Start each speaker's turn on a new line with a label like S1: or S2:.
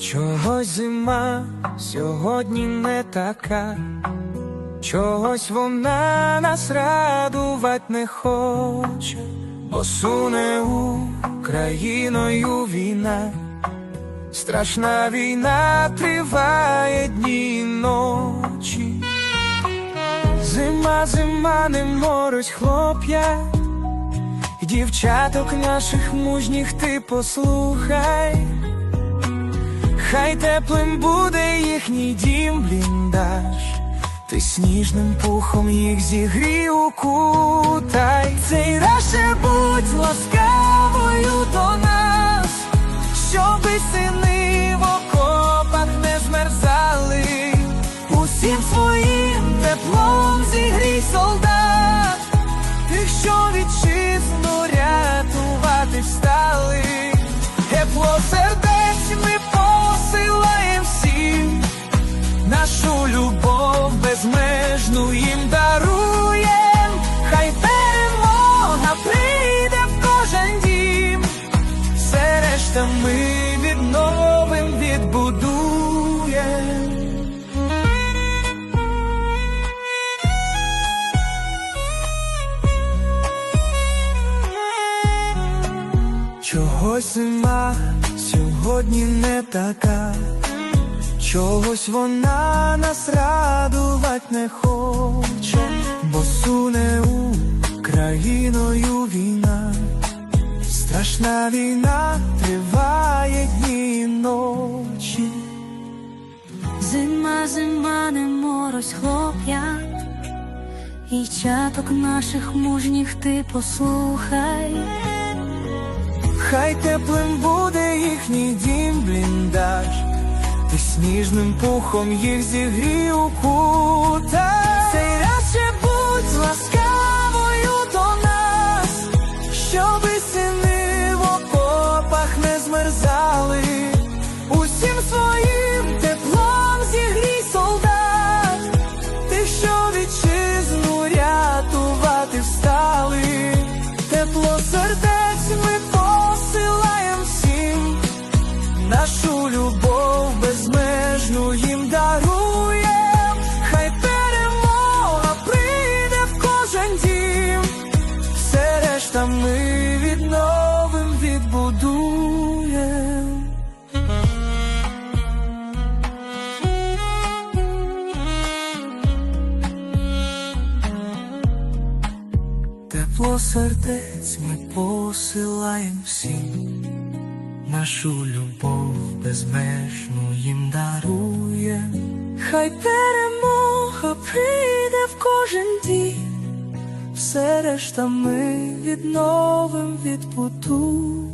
S1: Чогось зима сьогодні не така, чогось вона нас радувать не хоче, бо суне Україною війна, страшна війна триває дні й ночі. Зима, зима, не морось хлоп'я, дівчаток наших мужніх ти послухай. Хай теплим буде їхній дім бліндаж, ти сніжним пухом їх зігрій укутай. Цей раз ще будь ласкавою до нас, щоби сини в окопах не змерзали, усім своїм теплом зігрій солдат, тих, що вітчизну рятувати встали, тепло сердець Чогось зима сьогодні не така, чогось вона нас радувать не хоче, бо суне Україною війна, страшна війна триває дні й ночі.
S2: Зима, зима, не морось хлоп'я, і чаток наших мужніх ти послухай.
S1: Хай теплим буде їхній дім бліндаж, ти сніжним пухом їх зігрій кута. Цей раз ще будь ласкавою до нас, щоби сини в окопах не змерзали, нашу любов безмежну їм даруєм, хай перемога прийде в кожен дім, все решта ми відновим, відбудуєм. Тепло сердець ми посилаєм всім, нашу любов безмежну їм дарує. Хай перемога прийде в кожен день, все решта ми відновим, відбудує.